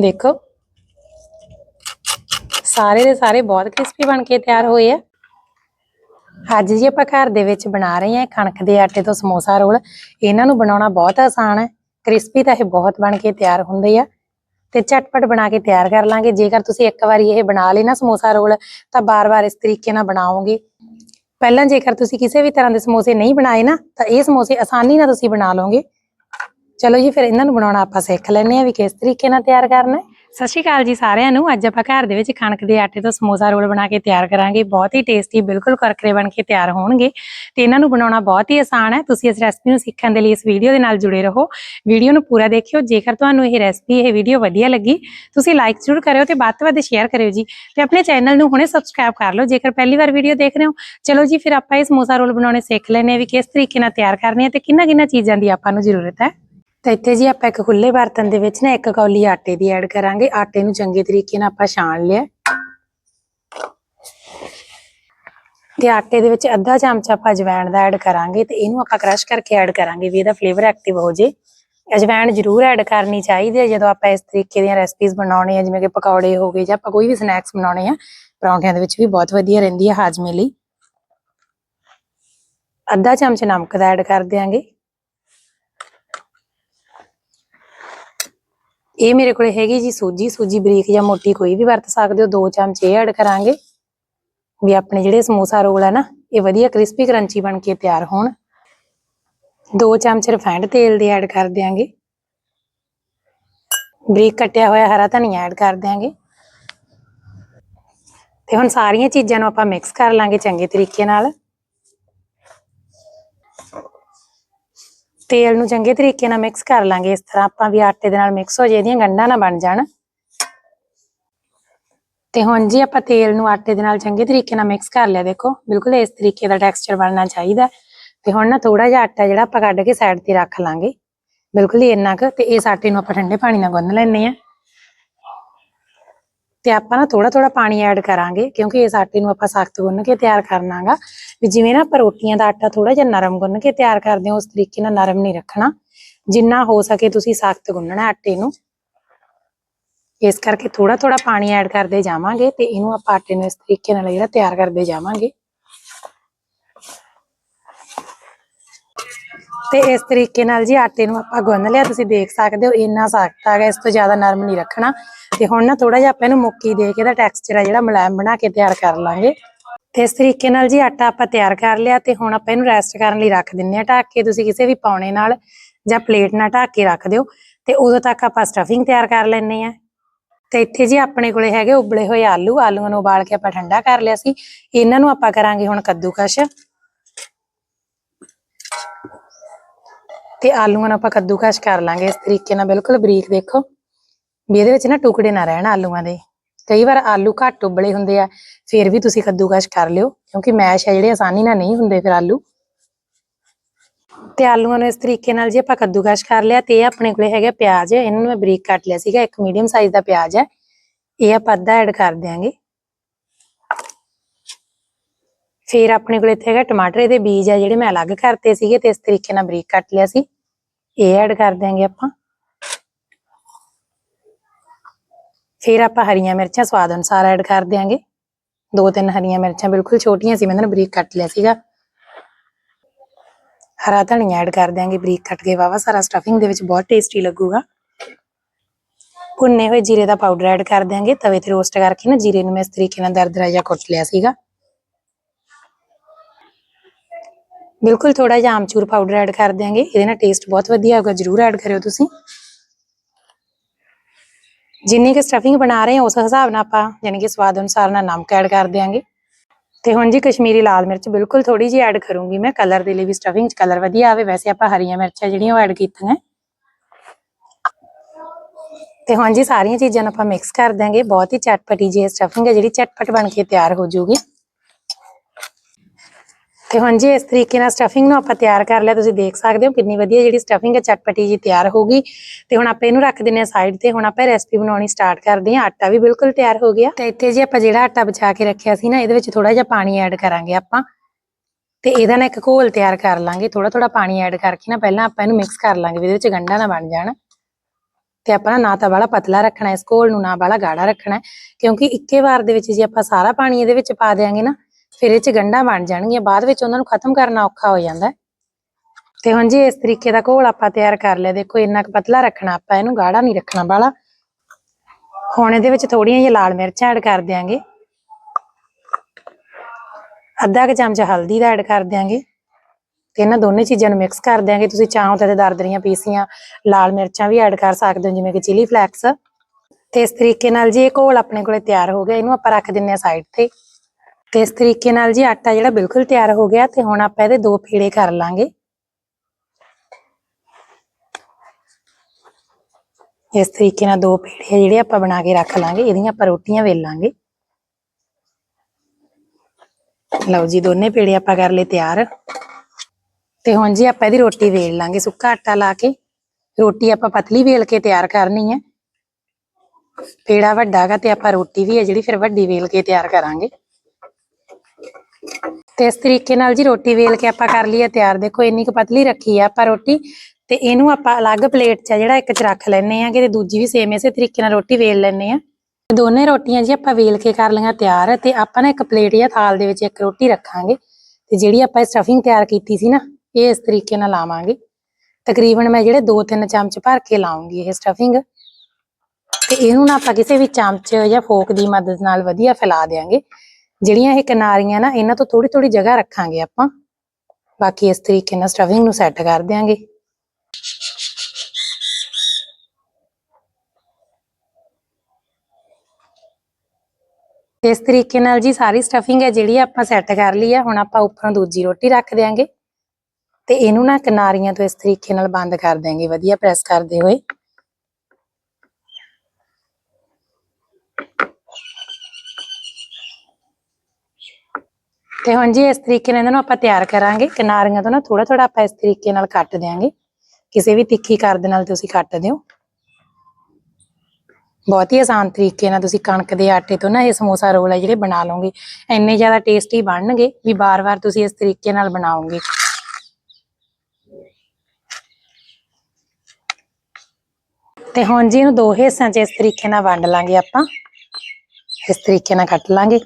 ਦੇਖੋ। ਸਾਰੇ ਦੇ ਸਾਰੇ ਬਹੁਤ ਕ੍ਰਿਸਪੀ ਬਣ ਕੇ ਤਿਆਰ ਹੋਏ ਆ। ਅੱਜ ਜੀ ਆਪਾਂ ਘਰ ਦੇ ਵਿੱਚ ਬਣਾ ਰਹੇ ਹਾਂ ਕਣਕ ਦੇ ਆਟੇ ਤੋਂ ਸਮੋਸਾ ਰੋਲ। ਇਹਨਾਂ ਨੂੰ ਬਣਾਉਣਾ ਬਹੁਤ ਆਸਾਨ ਹੈ। ਕ੍ਰਿਸਪੀ ਤਾਂ ਇਹ ਬਹੁਤ ਬਣ ਕੇ ਤਿਆਰ ਹੁੰਦੇ ਆ। ਤੇ ਝਟਪਟ ਬਣਾ ਕੇ ਤਿਆਰ ਕਰ ਲਾਂਗੇ। ਜੇਕਰ ਤੁਸੀਂ ਇੱਕ ਵਾਰੀ ਇਹ ਬਣਾ ਲਈ ਨਾ ਸਮੋਸਾ ਰੋਲ, ਤਾਂ ਬਾਰ-ਬਾਰ ਇਸ ਤਰੀਕੇ ਨਾਲ ਬਣਾਓਗੇ। ਪਹਿਲਾਂ ਜੇਕਰ ਤੁਸੀਂ ਕਿਸੇ ਵੀ ਤਰ੍ਹਾਂ ਦੇ ਸਮੋਸੇ ਨਹੀਂ ਬਣਾਏ ਨਾ, ਤਾਂ ਇਹ ਸਮੋਸੇ ਆਸਾਨੀ ਨਾਲ ਤੁਸੀਂ ਬਣਾ ਲਓਗੇ। ਚਲੋ ਜੀ, ਫਿਰ ਇਹਨਾਂ ਨੂੰ ਬਣਾਉਣਾ ਆਪਾਂ ਸਿੱਖ ਲੈਂਦੇ ਆ ਵੀ ਕਿਸ ਤਰੀਕੇ ਨਾਲ ਤਿਆਰ ਕਰਨਾ ਹੈ। ਸਤਿ ਸ਼੍ਰੀ ਅਕਾਲ ਜੀ ਸਾਰਿਆਂ ਨੂੰ। ਅੱਜ ਆਪਾਂ ਘਰ ਦੇ ਵਿੱਚ ਕਣਕ ਦੇ ਆਟੇ ਤੋਂ ਸਮੋਸਾ ਰੋਲ ਬਣਾ ਕੇ ਤਿਆਰ ਕਰਾਂਗੇ। ਬਹੁਤ ਹੀ ਟੇਸਟੀ ਬਿਲਕੁਲ ਕਰਕਰੇ ਬਣ ਕੇ ਤਿਆਰ ਹੋਣਗੇ। ਤੇ ਇਹਨਾਂ ਨੂੰ ਬਣਾਉਣਾ ਬਹੁਤ ਹੀ ਆਸਾਨ ਹੈ। ਤੁਸੀਂ ਇਸ ਰੈਸਪੀ ਨੂੰ ਸਿੱਖਣ ਦੇ ਲਈ ਇਸ ਵੀਡੀਓ ਦੇ ਨਾਲ ਜੁੜੇ ਰਹੋ। ਵੀਡੀਓ ਨੂੰ ਪੂਰਾ ਦੇਖਿਓ। ਜੇਕਰ ਤੁਹਾਨੂੰ ਇਹ ਰੈਸਪੀ ਇਹ ਵੀਡੀਓ ਵਧੀਆ ਲੱਗੀ, ਤੁਸੀਂ ਲਾਈਕ ਜ਼ਰੂਰ ਕਰਿਓ ਤੇ ਵੱਧ ਤੋਂ ਵੱਧ ਸ਼ੇਅਰ ਕਰਿਓ ਜੀ। ਤੇ ਆਪਣੇ ਚੈਨਲ ਨੂੰ ਹੁਣੇ ਸਬਸਕ੍ਰਾਈਬ ਕਰ ਲਓ, ਜੇਕਰ ਪਹਿਲੀ ਵਾਰ ਵੀਡੀਓ ਦੇਖ ਰਹੇ ਹੋ। ਚਲੋ ਜੀ, ਫਿਰ ਆਪਾਂ ਇਹ ਸਮੋਸਾ ਰੋਲ ਬਣਾਉਣੇ ਸਿੱਖ ਲੈਣੇ ਆ ਵੀ ਕਿਸ ਤਰੀਕੇ ਨਾਲ ਤਿਆਰ ਕਰਨੇ ਆ ਤੇ ਕਿੰਨਾ ਕਿੰਨਾ ਚੀਜ਼ਾਂ ਦੀ ਆਪਾਂ ਨੂੰ ਜ਼ਰੂਰਤ ਹੈ। ਤਾਂ ਇੱਥੇ ਜੀ ਆਪਾਂ ਇੱਕ ਖੁੱਲੇ ਬਰਤਨ ਦੇ ਵਿੱਚ ਨਾ ਇੱਕ ਕੌਲੀ ਆਟੇ ਦੀ ਐਡ ਕਰਾਂਗੇ। ਆਟੇ ਨੂੰ ਚੰਗੇ ਤਰੀਕੇ ਨਾਲ ਆਪਾਂ ਛਾਣ ਲਿਆ। ਤੇ ਆਟੇ ਦੇ ਵਿੱਚ ਅੱਧਾ ਚਮਚਾ ਆਪਾਂ ਅਜਵਾਇਣ ਦਾ ਐਡ ਕਰਾਂਗੇ ਤੇ ਇਹਨੂੰ ਆਪਾਂ ਕ੍ਰਸ਼ ਕਰਕੇ ਐਡ ਕਰਾਂਗੇ ਵੀ ਇਹਦਾ ਫਲੇਵਰ ਐਕਟਿਵ ਹੋ ਜੇ। ਅਜਵਾਇਣ ਜ਼ਰੂਰ ਐਡ ਕਰਨੀ ਚਾਹੀਦੀ ਹੈ ਜਦੋਂ ਆਪਾਂ ਇਸ ਤਰੀਕੇ ਦੀਆਂ ਰੈਸਪੀਜ਼ ਬਣਾਉਣੇ ਆ, ਜਿਵੇਂ ਕਿ ਪਕੌੜੇ ਹੋ ਗਏ ਜਾਂ ਆਪਾਂ ਕੋਈ ਵੀ ਸਨੈਕਸ ਬਣਾਉਣੇ ਆ, ਪਰੌਂਠਿਆਂ ਦੇ ਵਿੱਚ ਵੀ ਬਹੁਤ ਵਧੀਆ ਰਹਿੰਦੀ ਹੈ ਹਾਜ਼ਮੇ ਲਈ। ਅੱਧਾ ਚਮਚ ਨਮਕ ਦਾ ਐਡ ਕਰ ਦਿਆਂਗੇ। ਇਹ ਮੇਰੇ ਕੋਲੇ ਹੈਗੀ ਜੀ ਸੂਜੀ ਸੂਜੀ ਬਰੀਕ ਜਾਂ ਮੋਟੀ ਕੋਈ ਵੀ ਵਰਤ ਸਕਦੇ ਹੋ, ਦੋ ਚਮਚੇ ਐਡ ਕਰਾਂਗੇ। ਵੀ ਆਪਣੇ ਜਿਹੜੇ ਸਮੋਸਾ ਰੋਲ ਹੈ ਨਾ, ਇਹ ਵਧੀਆ ਕ੍ਰਿਸਪੀ, ਕਰੰਚੀ ਬਣ ਕੇ ਤਿਆਰ ਹੋਣ। ਦੋ ਚਮਚ ਰਿਫਾਈਂਡ ਤੇਲ ਦੇ ਐਡ ਕਰ ਦਿਆਂਗੇ। ਬਰੀਕ ਕੱਟਿਆ ਹੋਇਆ ਹਰਾ ਧਨੀਆ ਐਡ ਕਰ ਦਿਆਂਗੇ। ਤੇ ਹੁਣ ਸਾਰੀਆਂ ਚੀਜ਼ਾਂ ਨੂੰ ਆਪਾਂ ਮਿਕਸ ਕਰ ਲਾਂਗੇ ਚੰਗੇ ਤਰੀਕੇ ਨਾਲ। ਤੇਲ ਨੂੰ ਚੰਗੇ ਤਰੀਕੇ ਨਾਲ ਮਿਕਸ ਕਰ ਲਾਂਗੇ। ਇਸ ਤਰ੍ਹਾਂ ਆਪਾਂ ਵੀ ਆਟੇ ਦੇ ਨਾਲ ਮਿਕਸ ਹੋ ਜੇ, ਇਹਦੀਆਂ ਗੰਢਾਂ ਨਾ ਬਣ ਜਾਣ। ਤੇ ਹੁਣ ਜੀ ਆਪਾਂ ਤੇਲ ਨੂੰ ਆਟੇ ਦੇ ਨਾਲ ਚੰਗੇ ਤਰੀਕੇ ਨਾਲ ਮਿਕਸ ਕਰ ਲਿਆ। ਦੇਖੋ, ਬਿਲਕੁਲ ਇਸ ਤਰੀਕੇ ਦਾ ਟੈਕਸਚਰ ਬਣਨਾ ਚਾਹੀਦਾ। ਤੇ ਹੁਣ ਨਾ ਥੋੜਾ ਜਿਹਾ ਆਟਾ ਜਿਹੜਾ ਆਪਾਂ ਕੱਢ ਕੇ ਸਾਈਡ ਤੇ ਰੱਖ ਲਾਂਗੇ। ਬਿਲਕੁਲ ਹੀ ਇੰਨਾ ਕੁ, ਤੇ ਇਸ ਆਟੇ ਨੂੰ ਆਪਾਂ ਠੰਡੇ ਪਾਣੀ ਨਾਲ ਗੁੰਨ ਲੈਣੇ ਆ ਤੇ ਆਪਾਂ ਨਾ ਥੋੜਾ ਥੋੜਾ ਪਾਣੀ ਐਡ ਕਰਾਂਗੇ, ਕਿਉਂਕਿ ਇਸ ਆਟੇ ਨੂੰ ਆਪਾਂ ਸਖਤ ਗੁੰਨ ਕੇ ਤਿਆਰ ਕਰਨਾਗਾ ਵੀ ਜਿਵੇਂ ਨਾ ਆਪਾਂ ਰੋਟੀਆਂ ਦਾ ਆਟਾ ਥੋੜਾ ਜਿਹਾ ਨਰਮ ਗੁੰਨ ਕੇ ਤਿਆਰ ਕਰਦੇ ਹਾਂ, ਉਸ ਤਰੀਕੇ ਨਾਲ ਨਰਮ ਨਹੀਂ ਰੱਖਣਾ। ਜਿੰਨਾ ਹੋ ਸਕੇ ਤੁਸੀਂ ਸਖਤ ਗੁੰਨਣਾ ਆਟੇ ਨੂੰ। ਇਸ ਕਰਕੇ ਥੋੜਾ ਥੋੜਾ ਪਾਣੀ ਐਡ ਕਰਦੇ ਜਾਵਾਂਗੇ ਤੇ ਇਹਨੂੰ ਆਪਾਂ ਆਟੇ ਨੂੰ ਇਸ ਤਰੀਕੇ ਨਾਲ ਜਿਹੜਾ ਤਿਆਰ ਕਰਦੇ ਜਾਵਾਂਗੇ। ਤੇ ਇਸ ਤਰੀਕੇ ਨਾਲ ਜੀ ਆਟੇ ਨੂੰ ਆਪਾਂ ਗੁੰਨ ਲਿਆ, ਤੁਸੀਂ ਦੇਖ ਸਕਦੇ ਹੋ ਇੰਨਾ ਸਖਤ ਆ ਗਿਆ, ਇਸ ਤੋਂ ਜ਼ਿਆਦਾ ਨਰਮ ਨਹੀਂ ਰੱਖਣਾ। ਤੇ ਹੁਣ ਨਾ ਥੋੜਾ ਜਿਹਾ ਆਪਾਂ ਇਹਨੂੰ ਮੁੱਕੀ ਦੇ ਕੇ ਇਹਦਾ ਟੈਕਸਚਰ ਆ ਜਿਹੜਾ ਮੁਲਾਇਮ ਬਣਾ ਕੇ ਤਿਆਰ ਕਰ ਲਾਂਗੇ। ਤੇ ਇਸ ਤਰੀਕੇ ਨਾਲ ਜੀ ਆਟਾ ਆਪਾਂ ਤਿਆਰ ਕਰ ਲਿਆ ਤੇ ਹੁਣ ਆਪਾਂ ਇਹਨੂੰ ਰੈਸਟ ਕਰਨ ਲਈ ਰੱਖ ਦਿੰਨੇ ਆ ਢੱਕ ਕੇ, ਤੁਸੀਂ ਕਿਸੇ ਵੀ ਪੌਣੇ ਨਾਲ ਜਾਂ ਪਲੇਟ ਨਾਲ ਢੱਕ ਕੇ ਰੱਖ ਦਿਓ। ਤੇ ਉਦੋਂ ਤੱਕ ਆਪਾਂ ਸਟਫਿੰਗ ਤਿਆਰ ਕਰ ਲੈਣੇ ਆ ਤੇ ਇੱਥੇ ਜੀ ਆਪਣੇ ਕੋਲੇ ਹੈਗੇ ਉਬਲੇ ਹੋਏ ਆਲੂ, ਆਲੂਆਂ ਨੂੰ ਉਬਾਲ ਕੇ ਆਪਾਂ ਠੰਡਾ ਕਰ ਲਿਆ ਸੀ। ਇਹਨਾਂ ਨੂੰ ਆਪਾਂ ਕਰਾਂਗੇ ਹੁਣ ਕੱਦੂਕਸ਼। ਤੇ ਆਲੂਆਂ ਨੂੰ ਆਪਾਂ ਕੱਦੂਕਸ਼ ਕਰ ਲਾਂਗੇ। ਇਸ ਤਰੀਕੇ ਨਾਲ ਬਿਲਕੁਲ ਬਰੀਕ ਦੇਖੋ। ਵੀ ਇਹਦੇ ਵਿੱਚ ਨਾ ਟੁਕੜੇ ਨਾ ਰਹਿਣ ਆਲੂਆਂ ਦੇ। ਕਈ ਵਾਰ ਆਲੂ ਘੱਟ ਉਬਲੇ ਹੁੰਦੇ ਆ, ਫਿਰ ਵੀ ਤੁਸੀਂ ਕੱਦੂਕਸ਼ ਕਰ ਲਿਓ, ਕਿਉਂਕਿ ਮੈਸ਼ ਹੈ ਜਿਹੜੇ, ਆਸਾਨੀ ਨਾਲ ਨਹੀਂ ਹੁੰਦੇ ਫਿਰ ਆਲੂ। ਤੇ ਆਲੂਆਂ ਨੂੰ ਇਸ ਤਰੀਕੇ ਨਾਲ ਜੇ ਆਪਾਂ ਕੱਦੂਕਸ਼ ਕਰ ਲਿਆ, ਤੇ ਇਹ ਆਪਣੇ ਕੋਲੇ ਹੈਗਾ ਪਿਆਜ਼। ਇਹਨਾਂ ਨੂੰ ਮੈਂ ਬਰੀਕ ਕੱਟ ਲਿਆ ਸੀਗਾ, ਇੱਕ ਮੀਡੀਅਮ ਸਾਈਜ਼ ਦਾ ਪਿਆਜ਼ ਹੈ ਇਹ ਆਪਾਂ ਅੱਧਾ ਐਡ ਕਰ ਦਿਆਂਗੇ। ਫਿਰ ਆਪਣੇ ਕੋਲ ਇੱਥੇ ਹੈਗਾ ਟਮਾਟਰ। ਦੇ ਬੀਜ ਆ ਜਿਹੜੇ ਮੈਂ ਅਲੱਗ ਕਰਤੇ ਸੀਗੇ, ਤੇ ਇਸ ਤਰੀਕੇ ਨਾਲ ਬਰੀਕ ਕੱਟ ਲਿਆ ਸੀ। ਇਹ ਐਡ ਕਰ ਦਿਆਂਗੇ ਆਪਾਂ। ਫਿਰ ਆਪਾਂ ਹਰੀਆਂ ਮਿਰਚਾਂ ਸਵਾਦ ਅਨੁਸਾਰ ਐਡ ਕਰ ਦਿਆਂਗੇ। ਦੋ ਤਿੰਨ ਹਰੀਆਂ ਮਿਰਚਾਂ ਬਿਲਕੁਲ ਛੋਟੀਆਂ ਸੀ, ਮੈਂ ਨਾ ਬਰੀਕ ਕੱਟ ਲਿਆ ਸੀਗਾ। ਹਰਾ ਧਨੀਆ ਐਡ ਕਰ ਦਿਆਂਗੇ, ਬਰੀਕ ਕੱਟ ਕੇ ਵਾਵਾ ਸਾਰਾ ਸਟਫਿੰਗ ਦੇ ਵਿੱਚ ਬਹੁਤ ਟੇਸਟੀ ਲੱਗੂਗਾ। ਭੁੰਨੇ ਹੋਏ ਜੀਰੇ ਦਾ ਪਾਊਡਰ ਐਡ ਕਰ ਦਿਆਂਗੇ, ਤਵੇ ਤੇ ਰੋਸਟ ਕਰਕੇ ਨਾ ਜੀਰੇ ਨੂੰ ਮੈਂ ਇਸ ਤਰੀਕੇ ਨਾਲ ਦਰਦਰਾ ਜਿਹਾ ਕੁੱਟ ਲਿਆ ਸੀਗਾ। ਬਿਲਕੁਲ ਥੋੜਾ ਜਿਹਾ ਆਮਚੂਰ ਪਾਊਡਰ ਐਡ ਕਰ ਦਿਆਂਗੇ। ਇਹਦੇ ਨਾਲ ਟੇਸਟ ਬਹੁਤ ਵਧੀਆ ਆਊਗਾ। ਜਰੂਰ ਐਡ ਕਰਿਓ ਤੁਸੀਂ। ਜਿੰਨੀ ਕਿ ਸਟਫਿੰਗ ਬਣਾ ਰਹੇ ਹਾਂ, ਉਸ ਹਿਸਾਬ ਨਾਲ ਆਪਾਂ ਯਾਨੀ ਕਿ ਸਵਾਦ ਅਨੁਸਾਰ ਨਾਲ ਨਮਕ ਐਡ ਕਰ ਦਿਆਂਗੇ। ਤੇ ਹੁਣ ਜੀ ਕਸ਼ਮੀਰੀ ਲਾਲ ਮਿਰਚ ਬਿਲਕੁਲ ਥੋੜੀ ਜਿਹੀ ਐਡ ਕਰੂੰਗੀ ਮੈਂ। ਕਲਰ ਦੇ ਲਈ ਵੀ ਸਟਫਿੰਗ 'ਚ ਕਲਰ ਵਧੀਆ ਆਵੇ। ਵੈਸੇ ਆਪਾਂ ਹਰੀਆਂ ਮਿਰਚਾਂ ਜਿਹੜੀਆਂ ਉਹ ਐਡ ਕੀਤੀਆਂ। ਤੇ ਹੁਣ ਜੀ ਸਾਰੀਆਂ ਚੀਜ਼ਾਂ ਨੂੰ ਆਪਾਂ ਮਿਕਸ ਕਰ ਦਾਂਗੇ ਬਹੁਤ ਹੀ ਚਟਪਟੀ ਜੀ ਸਟਫਿੰਗ ਹੈ, ਜਿਹੜੀ ਚਟਪਟ ਬਣ ਕੇ ਤਿਆਰ ਹੋ ਜਾਊਗੀ। ਤੇ ਹੁਣ ਜੀ ਇਸ ਤਰੀਕੇ ਨਾਲ ਸਟਫਿੰਗ ਨੂੰ ਆਪਾਂ ਤਿਆਰ ਕਰ ਲਿਆ ਤੁਸੀਂ ਦੇਖ ਸਕਦੇ ਹੋ ਕਿੰਨੀ ਵਧੀਆ ਜਿਹੜੀ ਸਟਫਿੰਗ ਹੈ ਚਟਪਟੀ ਜੀ ਤਿਆਰ ਹੋ ਗਈ। ਤੇ ਹੁਣ ਆਪਾਂ ਇਹਨੂੰ ਰੱਖ ਦਿੰਨੇ ਆ ਸਾਈਡ ਤੇ ਹੁਣ ਆਪਾਂ ਰੈਸਪੀ ਬਣਾਉਣੀ ਸਟਾਰਟ ਕਰਦੇ ਹਾਂ। ਆਟਾ ਵੀ ਬਿਲਕੁਲ ਤਿਆਰ ਹੋ ਗਿਆ। ਤੇ ਇੱਥੇ ਜੀ ਆਪਾਂ ਜਿਹੜਾ ਆਟਾ ਬਚਾ ਕੇ ਰੱਖਿਆ ਸੀ ਨਾ ਇਹਦੇ ਵਿੱਚ ਥੋੜਾ ਜਿਹਾ ਪਾਣੀ ਐਡ ਕਰਾਂਗੇ ਆਪਾਂ। ਤੇ ਇਹਦਾ ਨਾ ਇੱਕ ਘੋਲ ਤਿਆਰ ਕਰ ਲਾਂਗੇ ਥੋੜਾ ਥੋੜਾ ਪਾਣੀ ਐਡ ਕਰਕੇ ਨਾ ਪਹਿਲਾਂ ਆਪਾਂ ਇਹਨੂੰ ਮਿਕਸ ਕਰ ਲਾਂਗੇ ਵੀ ਇਹਦੇ ਵਿੱਚ ਗੰਢਾ ਨਾ ਬਣ ਜਾਣ। ਤੇ ਆਪਾਂ ਨਾ ਤਾਂ ਬਾਹਲਾ ਪਤਲਾ ਰੱਖਣਾ ਇਸ ਘੋਲ ਨੂੰ ਨਾ ਬਾਹਲਾ ਗਾੜਾ ਰੱਖਣਾ ਹੈ, ਕਿਉਂਕਿ ਇੱਕੇ ਵਾਰ ਦੇ ਵਿੱਚ ਜੇ ਆਪਾਂ ਸਾਰਾ ਪਾਣੀ ਇਹਦੇ ਵਿੱਚ ਪਾ ਦਿਆਂਗੇ ਨਾ ਫਿਰ ਇਹ ਚ ਗੰਢਾਂ ਬਣ ਜਾਣਗੀਆਂ, ਬਾਅਦ ਵਿੱਚ ਉਹਨਾਂ ਨੂੰ ਖਤਮ ਕਰਨਾ ਔਖਾ ਹੋ ਜਾਂਦਾ ਤੇ ਹੁਣ ਜੀ ਇਸ ਤਰੀਕੇ ਦਾ ਘੋਲ ਆਪਾਂ ਤਿਆਰ ਕਰ ਲਿਆ, ਦੇਖੋ ਇੰਨਾ ਕੁ ਪਤਲਾ ਰੱਖਣਾ ਆਪਾਂ, ਇਹਨੂੰ ਗਾੜਾ ਨਹੀਂ ਰੱਖਣਾ ਬਾਹਲਾ। ਹੁਣ ਇਹਦੇ ਵਿੱਚ ਥੋੜੀਆਂ ਜਿਹੀਆਂ ਲਾਲ ਮਿਰਚਾਂ ਐਡ ਕਰ ਦਿਆਂਗੇ। ਅੱਧਾ ਕੁ ਚਮਚ ਹਲਦੀ ਦਾ ਐਡ ਕਰ ਦਿਆਂਗੇ। ਤੇ ਇਹਨਾਂ ਦੋਨੇ ਚੀਜ਼ਾਂ ਨੂੰ ਮਿਕਸ ਕਰ ਦਿਆਂਗੇ। ਤੁਸੀਂ ਚਾਹੋ ਤਾਂ ਇਹਦੇ ਦਰਦਰੀਆਂ ਪੀਸੀਆਂ ਲਾਲ ਮਿਰਚਾਂ ਵੀ ਐਡ ਕਰ ਸਕਦੇ ਹੋ, ਜਿਵੇਂ ਕਿ ਚਿਲੀ ਫਲੈਕਸ ਤੇ ਇਸ ਤਰੀਕੇ ਨਾਲ ਜੀ ਇਹ ਘੋਲ ਆਪਣੇ ਕੋਲੇ ਤਿਆਰ ਹੋ ਗਿਆ, ਇਹਨੂੰ ਆਪਾਂ ਰੱਖ ਦਿੰਨੇ ਆ ਸਾਈਡ ਤੇ। ਤੇ ਇਸ ਤਰੀਕੇ ਨਾਲ ਜੀ ਆਟਾ ਜਿਹੜਾ ਬਿਲਕੁਲ ਤਿਆਰ ਹੋ ਗਿਆ ਤੇ ਹੁਣ ਆਪਾਂ ਇਹਦੇ ਦੋ ਪੇੜੇ ਕਰ ਲਾਂਗੇ। ਇਸ ਤਰੀਕੇ ਨਾਲ ਦੋ ਪੇੜੇ ਆ ਜਿਹੜੇ ਆਪਾਂ ਬਣਾ ਕੇ ਰੱਖ ਲਾਂਗੇ, ਇਹਦੀਆਂ ਆਪਾਂ ਰੋਟੀਆਂ ਵੇਲ ਲਾਂਗੇ ਲਓ ਜੀ, ਦੋਨੇ ਪੇੜੇ ਆਪਾਂ ਕਰ ਲਏ ਤਿਆਰ। ਤੇ ਹੁਣ ਜੀ ਆਪਾਂ ਇਹਦੀ ਰੋਟੀ ਵੇਲ ਲਾਂਗੇ, ਸੁੱਕਾ ਆਟਾ ਲਾ ਕੇ। ਰੋਟੀ ਆਪਾਂ ਪਤਲੀ ਵੇਲ ਕੇ ਤਿਆਰ ਕਰਨੀ ਹੈ। ਪੇੜਾ ਵੱਡਾ ਗਾ ਤੇ ਆਪਾਂ ਰੋਟੀ ਵੀ ਹੈ ਜਿਹੜੀ ਫਿਰ ਵੱਡੀ ਵੇਲ ਕੇ ਤਿਆਰ ਕਰਾਂਗੇ। ਤੇ ਇਸ ਤਰੀਕੇ ਨਾਲ ਜੀ ਰੋਟੀ ਵੇਲ ਕੇ ਆਪਾਂ ਕਰ ਲਈਏ ਤਿਆਰ। ਦੇਖੋ, ਇੰਨੀ ਕੁ ਪਤਲੀ ਰੱਖੀ ਆ ਆਪਾਂ ਰੋਟੀ ਤੇ ਇਹਨੂੰ ਆਪਾਂ ਅਲੱਗ ਪਲੇਟ 'ਚ ਜਿਹੜਾ ਇੱਕ 'ਚ ਰੱਖ ਲੈਣੇ ਆ ਕਿ ਤੇ ਦੂਜੀ ਵੀ ਸੇਮ ਇਸੇ ਤਰੀਕੇ ਨਾਲ ਰੋਟੀ ਵੇਲ ਲੈਣੇ ਆ ਦੋਨੇ ਰੋਟੀਆਂ ਜੀ ਆਪਾਂ ਵੇਲ ਕੇ ਕਰ ਲਈਆਂ ਤਿਆਰ ਤੇ ਆਪਾਂ ਨਾ ਇੱਕ ਪਲੇਟ ਜਾਂ ਥਾਲ ਦੇ ਵਿੱਚ ਇੱਕ ਰੋਟੀ ਰੱਖਾਂਗੇ ਤੇ ਜਿਹੜੀ ਆਪਾਂ ਸਟਫਿੰਗ ਤਿਆਰ ਕੀਤੀ ਸੀ ਨਾ, ਇਹ ਇਸ ਤਰੀਕੇ ਨਾਲ ਲਾਵਾਂਗੇ। ਤਕਰੀਬਨ ਮੈਂ ਜਿਹੜੇ 2-3 ਚਮਚ ਭਰ ਕੇ ਲਾਉਂਗੀ ਇਹ ਸਟਫਿੰਗ ਤੇ ਇਹਨੂੰ ਨਾ ਆਪਾਂ ਕਿਸੇ ਵੀ ਚਮਚ ਜਾਂ ਫੋਕ ਦੀ ਮਦਦ ਨਾਲ ਵਧੀਆ ਫੈਲਾ ਦੇਾਂਗੇ ਜਿਹੜੀਆਂ ਇਹ ਕਿਨਾਰੀਆਂ ਨਾ, ਇਹਨਾਂ ਤੋਂ ਥੋੜੀ ਥੋੜੀ ਜਗ੍ਹਾ ਰੱਖਾਂਗੇ ਆਪਾਂ। ਬਾਕੀ ਇਸ ਤਰੀਕੇ ਨਾਲ ਸਟਫਿੰਗ ਨੂੰ ਸੈੱਟ ਕਰ ਦਿਆਂਗੇ। ਇਸ ਤਰੀਕੇ ਨਾਲ ਜੀ ਸਾਰੀ ਸਟਫਿੰਗ ਹੈ ਜਿਹੜੀ ਆਪਾਂ ਸੈੱਟ ਕਰ ਲਈ ਹੈ ਹੁਣ ਆਪਾਂ ਉੱਪਰੋਂ ਦੂਜੀ ਰੋਟੀ ਰੱਖ ਦਿਆਂਗੇ। ਤੇ ਇਹਨੂੰ ਨਾ ਕਿਨਾਰੀਆਂ ਤੋਂ ਇਸ ਤਰੀਕੇ ਨਾਲ ਬੰਦ ਕਰ ਦਿਆਂਗੇ, ਵਧੀਆ ਪ੍ਰੈਸ ਕਰਦੇ ਹੋਏ। ਤੇ ਹੁਣ ਜੀ ਇਸ ਤਰੀਕੇ ਨਾਲ ਇਹਨਾਂ ਨੂੰ ਆਪਾਂ ਤਿਆਰ ਕਰਾਂਗੇ। ਕਿਨਾਰੀਆਂ ਤੋਂ ਨਾ ਥੋੜਾ ਥੋੜਾ ਆਪਾਂ ਇਸ ਤਰੀਕੇ ਨਾਲ ਕੱਟ ਦਿਆਂਗੇ। ਕਿਸੇ ਵੀ ਤਿੱਖੀ ਕਰ ਦੇ ਨਾਲ ਤੁਸੀਂ ਕੱਟ ਦਿਓ। ਬਹੁਤ ਹੀ ਆਸਾਨ ਤਰੀਕੇ ਨਾਲ ਤੁਸੀਂ ਕਣਕ ਦੇ ਆਟੇ ਤੋਂ ਨਾ ਇਹ ਸਮੋਸਾ ਰੋਲ ਹੈ ਜਿਹੜੇ ਬਣਾ ਲਓਗੇ। ਇੰਨੇ ਜ਼ਿਆਦਾ ਟੇਸਟੀ ਬਣਨਗੇ ਵੀ ਬਾਰ-ਬਾਰ ਤੁਸੀਂ ਇਸ ਤਰੀਕੇ ਨਾਲ ਬਣਾਓਗੇ। ਤੇ ਹੁਣ ਜੀ ਇਹਨੂੰ ਦੋ ਹਿੱਸਿਆਂ 'ਚ ਇਸ ਤਰੀਕੇ ਨਾਲ ਵੰਡ ਲਾਂਗੇ ਆਪਾਂ। ਇਸ ਤਰੀਕੇ ਨਾਲ ਕੱਟ ਲਾਂਗੇ।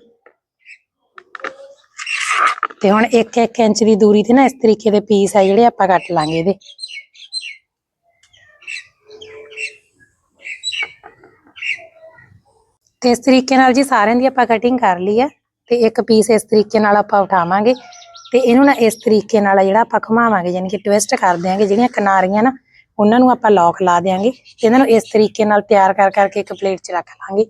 ਤੇ ਹੁਣ 1-1 ਇੰਚ ਦੀ ਦੂਰੀ ਤੇ ਨਾ ਇਸ ਤਰੀਕੇ ਦੇ ਪੀਸ ਆ ਜਿਹੜੇ ਆਪਾਂ ਕੱਟ ਲਾਂਗੇ ਇਹਦੇ। ਤੇ ਇਸ ਤਰੀਕੇ ਨਾਲ ਜੀ ਸਾਰਿਆਂ ਦੀ ਆਪਾਂ ਕਟਿੰਗ ਕਰ ਲਈ ਆ ਤੇ ਇੱਕ ਪੀਸ ਇਸ ਤਰੀਕੇ ਨਾਲ ਆਪਾਂ ਉਠਾਵਾਂਗੇ ਤੇ ਇਹਨੂੰ ਨਾ ਇਸ ਤਰੀਕੇ ਨਾਲ ਜਿਹੜਾ ਆਪਾਂ ਘੁਮਾਵਾਂਗੇ ਯਾਨੀ ਕਿ ਟਵਿਸਟ ਕਰ ਦਿਆਂਗੇ, ਜਿਹੜੀਆਂ ਕਿਨਾਰੀਆਂ ਨਾ, ਉਹਨਾਂ ਨੂੰ ਆਪਾਂ ਲੌਕ ਲਾ ਦਿਆਂਗੇ ਇਹਨਾਂ ਨੂੰ ਇਸ ਤਰੀਕੇ ਨਾਲ ਤਿਆਰ ਕਰ ਕਰਕੇ ਇੱਕ ਪਲੇਟ 'ਚ ਰੱਖ ਲਾਂਗੇ।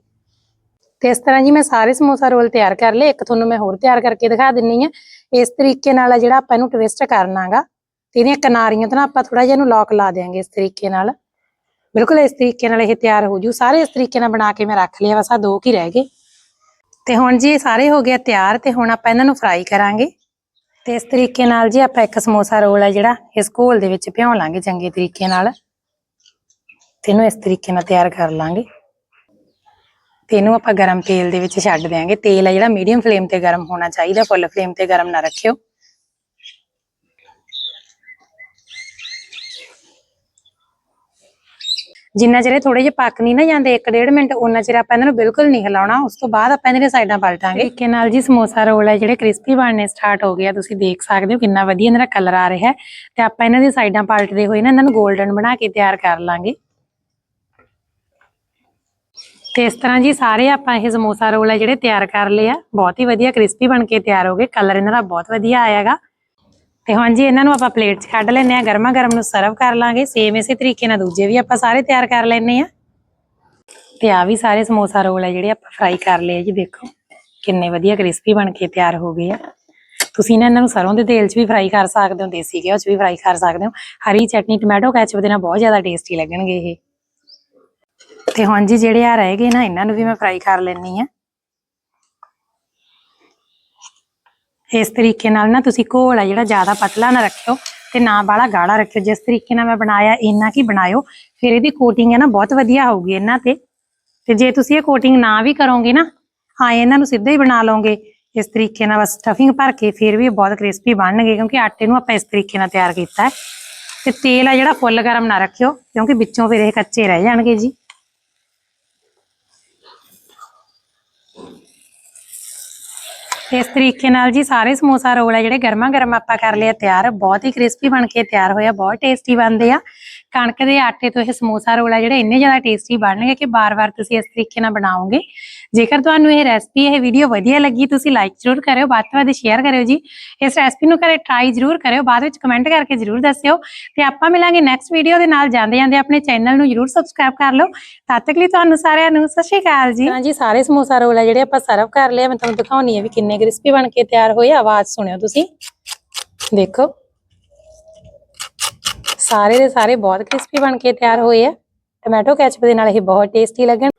ਤੇ ਇਸ ਤਰ੍ਹਾਂ ਜੀ ਮੈਂ ਸਾਰੇ ਸਮੋਸਾ ਰੋਲ ਤਿਆਰ ਕਰ ਲਏ। ਇੱਕ ਤੁਹਾਨੂੰ ਮੈਂ ਹੋਰ ਤਿਆਰ ਕਰਕੇ ਦਿਖਾ ਦਿੰਨੀ ਆ। ਇਸ ਤਰੀਕੇ ਨਾਲ ਆ ਜਿਹੜਾ ਆਪਾਂ ਇਹਨੂੰ ਟਵਿਸਟ ਕਰਨਾਗਾ ਤੇ ਇਹਦੀਆਂ ਕਿਨਾਰੀਆਂ ਤੋਂ ਨਾ ਆਪਾਂ ਥੋੜਾ ਜਿਹਾ ਇਹਨੂੰ ਲੌਕ ਲਾ ਦਿਆਂਗੇ ਇਸ ਤਰੀਕੇ ਨਾਲ। ਬਿਲਕੁਲ ਇਸ ਤਰੀਕੇ ਨਾਲ ਇਹ ਤਿਆਰ ਹੋ ਜੂ। ਸਾਰੇ ਇਸ ਤਰੀਕੇ ਨਾਲ ਬਣਾ ਕੇ ਮੈਂ ਰੱਖ ਲਿਆ, ਬਸ ਆ ਦੋ ਕੀ ਰਹਿ ਗਏ। ਤੇ ਹੁਣ ਜੀ ਇਹ ਸਾਰੇ ਹੋ ਗਿਆ ਤਿਆਰ, ਤੇ ਹੁਣ ਆਪਾਂ ਇਹਨਾਂ ਨੂੰ ਫਰਾਈ ਕਰਾਂਗੇ। ਤੇ ਇਸ ਤਰੀਕੇ ਨਾਲ ਜੀ ਆਪਾਂ ਇੱਕ ਸਮੋਸਾ ਰੋਲ ਹੈ ਜਿਹੜਾ ਇਸ ਘੋਲ ਦੇ ਵਿੱਚ ਭਿਉਂ ਲਾਂਗੇ ਚੰਗੇ ਤਰੀਕੇ ਨਾਲ। ਤੇ ਇਹਨੂੰ ਇਸ ਤਰੀਕੇ ਨਾਲ ਤਿਆਰ ਕਰ ਲਾਂਗੇ। ਤੇ ਇਹਨੂੰ ਆਪਾਂ ਗਰਮ ਤੇਲ ਦੇ ਵਿੱਚ ਛੱਡ ਦਿਆਂਗੇ। ਤੇਲ ਹੈ ਜਿਹੜਾ ਮੀਡੀਅਮ ਫਲੇਮ ਤੇ ਗਰਮ ਹੋਣਾ ਚਾਹੀਦਾ ਫੁੱਲ ਫਲੇਮ ਤੇ ਗਰਮ ਨਾ ਰੱਖਿਓ। ਜਿੰਨਾ ਚਿਰ ਥੋੜੇ ਜਿਹੇ ਪੱਕ ਨਹੀਂ ਨਾ ਜਾਂਦੇ 1.5 ਮਿੰਟ ਉਹਨਾਂ ਚਿਰ ਆਪਾਂ ਇਹਨਾਂ ਨੂੰ ਬਿਲਕੁਲ ਨਹੀਂ ਹਿਲਾਉਣਾ। ਉਸ ਤੋਂ ਬਾਅਦ ਆਪਾਂ ਇਹਨਾਂ ਦੀਆਂ ਸਾਈਡਾਂ ਪਲਟਾਂਗੇ। ਤਰੀਕੇ ਨਾਲ ਜੀ ਸਮੋਸਾ ਰੋਲ ਹੈ ਜਿਹੜੇ ਕ੍ਰਿਸਪੀ ਬਣਨੇ ਸਟਾਰਟ ਹੋ ਗਏ ਆ, ਤੁਸੀਂ ਦੇਖ ਸਕਦੇ ਹੋ ਕਿੰਨਾ ਵਧੀਆ ਇਹਨਾਂ ਦਾ ਕਲਰ ਆ ਰਿਹਾ ਹੈ। ਤੇ ਆਪਾਂ ਇਹਨਾਂ ਦੀਆਂ ਸਾਈਡਾਂ ਪਲਟਦੇ ਹੋਏ ਨਾ, ਇਹਨਾਂ ਨੂੰ 골ਡਨ ਬਣਾ ਕੇ ਤਿਆਰ ਕਰ ਲਾਂਗੇ। ਤੇ ਇਸ ਤਰ੍ਹਾਂ ਜੀ ਸਾਰੇ ਆਪਾਂ ਇਹ ਸਮੋਸਾ ਰੋਲ ਆ ਜਿਹੜੇ ਤਿਆਰ ਕਰ ਲਏ ਆ। ਬਹੁਤ ਹੀ ਵਧੀਆ ਕ੍ਰਿਸਪੀ ਬਣ ਕੇ ਤਿਆਰ ਹੋ ਗਏ। ਕਲਰ ਇਹਨਾਂ ਦਾ ਬਹੁਤ ਵਧੀਆ ਆਇਆਗਾ। ਤੇ ਹੁਣ ਜੀ ਇਹਨਾਂ ਨੂੰ ਆਪਾਂ ਪਲੇਟ 'ਚ ਕੱਢ ਲੈਨੇ ਆ। ਗਰਮਾ ਗਰਮ ਨੂੰ ਸਰਵ ਕਰ ਲਾਂਗੇ। ਸੇਮ ਇਸੇ ਤਰੀਕੇ ਨਾਲ ਦੂਜੇ ਵੀ ਆਪਾਂ ਸਾਰੇ ਤਿਆਰ ਕਰ ਲੈਨੇ ਆ। ਤੇ ਆ ਵੀ ਸਾਰੇ ਸਮੋਸਾ ਰੋਲ ਹੈ ਜਿਹੜੇ ਆਪਾਂ ਫਰਾਈ ਕਰ ਲਏ ਜੀ। ਦੇਖੋ ਕਿੰਨੇ ਵਧੀਆ ਕ੍ਰਿਸਪੀ ਬਣ ਕੇ ਤਿਆਰ ਹੋ ਗਏ ਆ। ਤੁਸੀਂ ਨਾ ਇਹਨਾਂ ਨੂੰ ਸਰੋਂ ਦੇ ਤੇਲ 'ਚ ਵੀ ਫਰਾਈ ਕਰ ਸਕਦੇ ਹੋ, ਦੇਸੀ ਘਿਓ 'ਚ ਵੀ ਫਰਾਈ ਕਰ ਸਕਦੇ ਹੋ। ਹਰੀ ਚਟਨੀ, ਟੋਮੈਟੋ, ਕੈਚਅਪ ਦੇ ਨਾਲ ਬਹੁਤ ਜ਼ਿਆਦਾ ਟੇਸਟੀ ਲੱਗਣਗੇ ਇਹ। ਤੇ ਹੁਣ ਜੀ ਜਿਹੜੇ ਆ ਰਹਿ ਗਏ ਨਾ, ਇਹਨਾਂ ਨੂੰ ਵੀ ਮੈਂ ਫਰਾਈ ਕਰ ਲੈਣੀ ਆ ਇਸ ਤਰੀਕੇ ਨਾਲ ਨਾ ਤੁਸੀਂ ਘੋਲ ਆ ਜਿਹੜਾ ਜ਼ਿਆਦਾ ਪਤਲਾ ਨਾ ਰੱਖਿਓ ਤੇ ਨਾ ਬਾਲਾ ਗਾੜਾ ਰੱਖਿਓ। ਜਿਸ ਤਰੀਕੇ ਨਾਲ ਮੈਂ ਬਣਾਇਆ, ਇੰਨਾ ਕੀ ਬਣਾਇਓ। ਫਿਰ ਇਹਦੀ ਕੋਟਿੰਗ ਹੈ ਨਾ, ਬਹੁਤ ਵਧੀਆ ਹੋਊਗੀ ਇਹਨਾਂ ਤੇ। ਤੇ ਜੇ ਤੁਸੀਂ ਇਹ ਕੋਟਿੰਗ ਨਾ ਵੀ ਕਰੋਗੇ ਨਾ, ਹਾਂ, ਇਹਨਾਂ ਨੂੰ ਸਿੱਧਾ ਹੀ ਬਣਾ ਲਓਗੇ। ਇਸ ਤਰੀਕੇ ਨਾਲ ਬਸ ਸਟਫਿੰਗ ਭਰ ਕੇ ਫਿਰ ਵੀ ਬਹੁਤ ਕ੍ਰਿਸਪੀ ਬਣਨਗੇ, ਕਿਉਂਕਿ ਆਟੇ ਨੂੰ ਆਪਾਂ ਇਸ ਤਰੀਕੇ ਨਾਲ ਤਿਆਰ ਕੀਤਾ ਹੈ। ਤੇ ਤੇਲ ਆ ਜਿਹੜਾ ਫੁੱਲ ਗਰਮ ਨਾ ਰੱਖਿਓ, ਕਿਉਂਕਿ ਵਿੱਚੋਂ ਫਿਰ ਇਹ ਕੱਚੇ ਰਹਿ ਜਾਣਗੇ ਜੀ। ਇਸ ਤਰੀਕੇ ਨਾਲ ਜੀ ਸਾਰੇ ਸਮੋਸਾ ਰੋਲ ਆ ਜਿਹੜੇ ਗਰਮਾ ਗਰਮ ਆਪਾਂ ਕਰ ਲਿਆ ਤਿਆਰ। ਬਹੁਤ ਹੀ ਕ੍ਰਿਸਪੀ ਬਣ ਕੇ ਤਿਆਰ ਹੋਇਆ ਬਹੁਤ ਟੇਸਟੀ ਬਣਦੇ ਆ। ਕਣਕ ਦੇ ਆਟੇ ਤੋਂ ਇਹ ਸਮੋਸਾ ਰੋਲ ਆ ਜਿਹੜੇ ਇੰਨੇ ਜ਼ਿਆਦਾ ਟੇਸਟੀ ਬਣਨਗੇ ਕਿ ਬਾਰ-ਬਾਰ ਤੁਸੀਂ ਇਸ ਤਰੀਕੇ ਨਾਲ ਬਣਾਓਗੇ। ਜੇਕਰ ਤੁਹਾਨੂੰ ਇਹ ਰੈਸਪੀ ਇਹ ਵੀਡੀਓ ਵਧੀਆ ਲੱਗੀ, ਤੁਸੀਂ ਲਾਈਕ ਜ਼ਰੂਰ ਕਰਿਓ, ਵੱਧ ਤੋਂ ਵੱਧ ਸ਼ੇਅਰ ਕਰਿਓ ਜੀ। ਇਸ ਰੈਸਪੀ ਨੂੰ ਘਰੇ ਟਰਾਈ ਜ਼ਰੂਰ ਕਰਿਓ, ਬਾਅਦ ਵਿੱਚ ਕਮੈਂਟ ਕਰਕੇ ਜ਼ਰੂਰ ਦੱਸਿਓ। ਤੇ ਆਪਾਂ ਮਿਲਾਂਗੇ ਨੈਕਸਟ ਵੀਡੀਓ ਦੇ ਨਾਲ ਜਾਂਦੇ ਜਾਂਦੇ ਆਪਣੇ ਚੈਨਲ ਨੂੰ ਜ਼ਰੂਰ ਸਬਸਕ੍ਰਾਈਬ ਕਰ ਲਓ। ਤਦ ਤੱਕ ਲਈ ਤੁਹਾਨੂੰ ਸਾਰਿਆਂ ਨੂੰ ਸਤਿ ਸ਼੍ਰੀ ਅਕਾਲ ਜੀ। ਹਾਂ ਜੀ ਸਾਰੇ ਸਮੋਸਾ ਰੋਲ ਆ ਜਿਹੜੇ ਆਪਾਂ ਸਰਵ ਕਰ ਲਿਆ ਮੈਂ ਤੁਹਾਨੂੰ ਦਿਖਾਉਣੀ ਹੈ ਵੀ ਕਿੰਨੇ ਕ੍ਰਿਸਪੀ ਬਣ ਕੇ ਤਿਆਰ ਹੋਏ ਆ। ਆਵਾਜ਼ ਸੁਣਿਓ ਤੁਸੀਂ ਦੇਖੋ ਸਾਰੇ ਦੇ ਸਾਰੇ ਬਹੁਤ ਕ੍ਰਿਸਪੀ ਬਣ ਕੇ ਤਿਆਰ ਹੋਏ ਆ ਟੋਮੈਟੋ ਕੈਚਅਪ ਦੇ ਨਾਲ ਇਹ ਬਹੁਤ ਟੇਸਟੀ ਲੱਗਣ